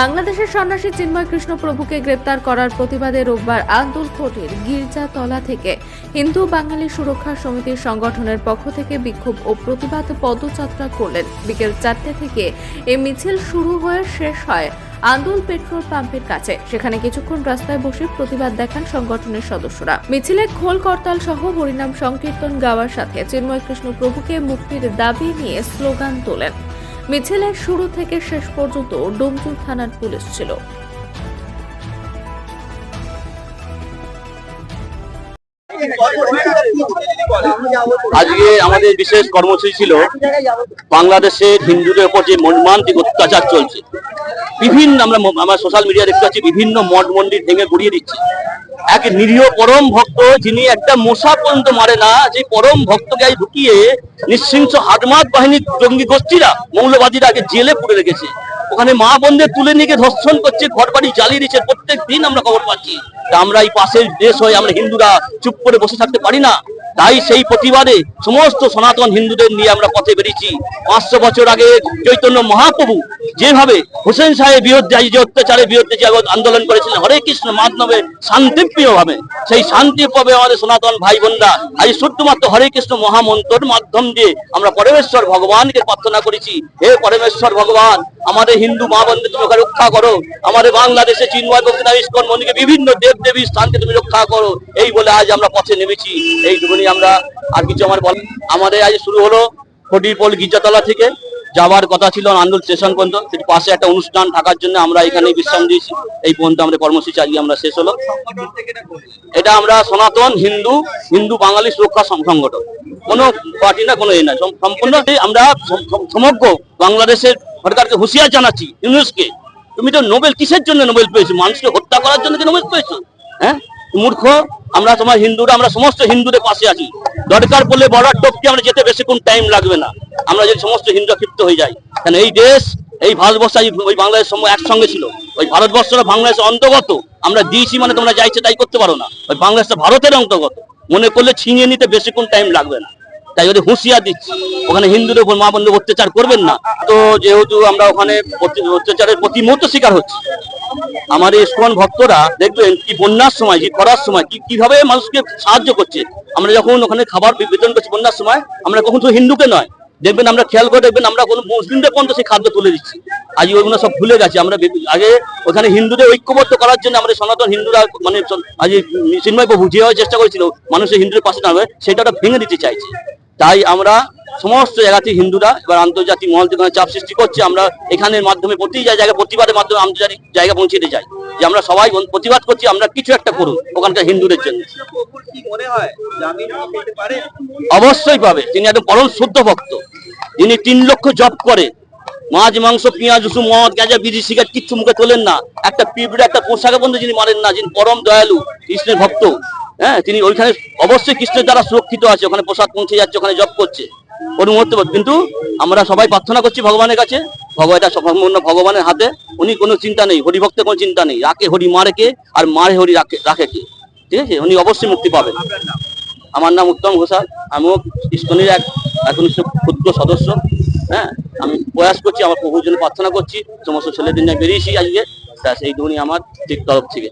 বাংলাদেশের সন্ন্যাসী চিন্ময় কৃষ্ণ প্রভুকে গ্রেপ্তার করার প্রতিবাদে রোববার আন্দুল কোটের গির্জাতলা থেকে হিন্দু বাঙালি সুরক্ষা সমিতির সংগঠনের পক্ষ থেকে বিক্ষোভ ও প্রতিবাদ পদযাত্রা করলেন। বিকেল চারটে থেকে এই মিছিল শুরু হয়ে শেষ হয় আন্দুল পেট্রোল পাম্পের কাছে। সেখানে কিছুক্ষণ রাস্তায় বসে প্রতিবাদ দেখান সংগঠনের সদস্যরা। মিছিলে খোল করতাল সহ হরিনাম সংকীর্তন গাওয়ার সাথে চিন্ময় কৃষ্ণ প্রভুকে মুক্তির দাবি নিয়ে স্লোগান তোলেন। মিছিলের শুরু থেকে শেষ পর্যন্ত ডোমজুর থানার পুলিশ ছিল। আজকে আমাদের বিশেষ কর্মসূচি ছিল বাংলাদেশের হিন্দুদের উপর যে মর্মান্তিক অত্যাচার চলছে, বিভিন্ন আমরা আমরা সোশ্যাল মিডিয়া দেখতে পাচ্ছি, বিভিন্ন মঠ মন্দির ভেঙে গুড়িয়ে দিচ্ছে। এক নিরীহ পরম ভক্ত যিনি একটা মশা পর্যন্ত মারে না, যে পরম ভক্তকে ঢুকিয়ে নিঃশৃংস হাটমাত বাহিনীর জঙ্গি গোষ্ঠীরা, মৌলবাদীরা আগে জেলে পুরে রেখেছে। ওখানে মা বন্ধে তুলে নিয়ে গিয়ে ধর্ষণ করছে ঘর বাড়ি জ্বালিয়ে দিচ্ছে, প্রত্যেক দিন আমরা খবর পাচ্ছি। আমরা এই পাশের দেশ হয়ে আমরা হিন্দুরা চুপ করে বসে থাকতে পারি না। তাই সেই প্রতিবাদে সমস্ত সনাতন হিন্দুদের নিয়ে আমরা পথে বেরিয়েছি। পাঁচশো বছর আগে চৈতন্য মহাপ্রভু যেভাবে হোসেন সাহেব বিরুদ্ধে যে অত্যাচারের বিরুদ্ধে যে আন্দোলন করেছিলেন, হরে কৃষ্ণ মাধ্যমে শান্তিপ্রিয় ভাবে সেই শান্তিপ্রভাবে আমাদের সনাতন ভাই বোনরা আজ শুধুমাত্র হরে কৃষ্ণ মহামন্ত্রের মাধ্যম দিয়ে আমরা পরমেশ্বর ভগবানকে প্রার্থনা করেছি। হে পরমেশ্বর ভগবান, আমাদের হিন্দু মা বোনদের তুমি ওকে রক্ষা করো। আমাদের বাংলাদেশে চিন্ময় বক্তৃতা ইস্কন মন্দিরকে বিভিন্ন দেব দেবীর স্থানকে তুমি রক্ষা করো। এই বলে আজ আমরা পথে নেমেছি। এইটুকুনি আমরা আর কিছু আমার বল আমাদের আজ শুরু হলো ফটিরপোল গির্জাতলা থেকে। যাওয়ার কথা ছিল আন্দোলন স্টেশন পর্যন্ত। সেটি পাশে একটা অনুষ্ঠান থাকার জন্য আমরা এখানে বিশ্রাম দিয়েছি। এই পর্যন্ত আমাদের কর্মসূচি আজকে আমরা শেষ হলো। এটা আমরা সনাতন, হিন্দু হিন্দু বাঙালি সুরক্ষা সংগঠন। কোনো পার্টি না, কোনো এ না। সম্পূর্ণ আমরা সম- সম- সমগ্র বাংলাদেশের সরকারকে হুঁশিয়ার জানাচ্ছি ইউনুসকে। তুমি তো নোবেল কিসের জন্য নোবেল পেয়েছ? মানুষকে হত্যা করার জন্য কি নোবেল পেয়েছ? হ্যাঁ? মূর্খ, আমরা তোমার হিন্দুরা, আমরা সমস্ত হিন্দুদের পাশে আছি। দরকার পড়লে বর্ডার টপকে আমরা যেতে বেশিক্ষণ টাইম লাগবে না। আমরা যদি সমস্ত হিন্দুরা ক্ষিপ্ত হয়ে যাই, কেন এই দেশ, এই ভারতবর্ষ ওই বাংলাদেশ সময় একসঙ্গে ছিল। ওই ভারতবর্ষটা বাংলাদেশের অন্তর্গত, আমরা দিয়েছি মানে তোমরা যাইছে তাই করতে পারো না। ওই বাংলাদেশটা ভারতের অন্তর্গত। মনে করলে ছিনিয়ে নিতে বেশিক্ষণ টাইম লাগবে না। তাই ওদের হুঁশিয়ার দিচ্ছি। ওখানে হিন্দুদের উপর মা বন্ধু অত্যাচার করবেন না। তো যেহেতু আমরা ওখানে অত্যাচারের প্রতি মুহূর্ত শিকার হচ্ছি। আমাদের ইস্কন ভক্তরা দেখবেন কি বন্যার সময়, কি করার সময়, কি, কীভাবে মানুষকে সাহায্য করছে। আমরা যখন ওখানে খাবার বিতরণ করছি বন্যার সময়, আমরা কখন শুধু হিন্দুকে নয় দেখবেন আমরা খেয়াল করে দেখবেন আমরা কোনো মুসলিমদের পর্যন্ত সেই খাদ্য তুলে দিচ্ছি। আজ ওইগুলো সব ভুলে গেছি। আমরা আগে ওখানে হিন্দুদের ঐক্যবদ্ধ করার জন্য আমাদের সনাতন হিন্দুরা মানে আজ চিন্ময় বুঝিয়ে চেষ্টা করেছিল মানুষের হিন্দুদের পাশে দাঁড়াবে, সেটা ভেঙে দিতে চাইছে। তাই আমরা সমস্ত জায়গাতে হিন্দুরা, এবার আন্তর্জাতিক মহল থেকে চাপ সৃষ্টি করছে, আমরা এখানের মাধ্যমে প্রতি জায়গায় প্রতিবাদের মাধ্যমে আন্তর্জাতিক জায়গা পৌঁছে দিতে চাই। যে আমরা সবাই প্রতিবাদ করছি, আমরা কিছু একটা করুন ওখানকার হিন্দুদের জন্য। অবশ্যই পাবে। তিনি একদম পরম শুদ্ধ ভক্ত। যিনি তিন লক্ষ জপ করে। মাছ, মাংস, পেঁয়াজ, রসুন, মদ, গাঁজা, বিড়ি, সিগারেট কিচ্ছু মুখে তোলেন না। একটা পিঁপড়ে, একটা পোশাকে বন্ধু যিনি মারেন না, যিনি পরম দয়ালু, কৃষ্ণের ভক্ত। হ্যাঁ তিনি ওইখানে অবশ্যই কৃষ্ণের দ্বারা সুরক্ষিত আছে। ওখানে প্রসাদ পৌঁছে যাচ্ছে, ওখানে জপ করছে। কোনো মুহূর্তে কিন্তু আমরা সবাই প্রার্থনা করছি ভগবানের কাছে। ভগবান এটা সম্পূর্ণ ভগবানের হাতে। উনি কোনো চিন্তা নেই হরিভক্তের কোনো চিন্তা নেই। রাখে হরি মারে কে আর মারে হরি রাখে রাখে কে। ঠিক আছে? উনি অবশ্যই মুক্তি পাবেন। আমার নাম উত্তম ঘোষাল। আমিও ইস্কনের এক এখন ক্ষুদ্র সদস্য। হ্যাঁ? আমি প্রয়াস করছি আমার প্রভুর জন্য প্রার্থনা করছি। সমস্ত ছেলেদের নিয়ে বেরিয়েছি আজকে। সেই ধনী আমার ঠিক তরফ থেকে।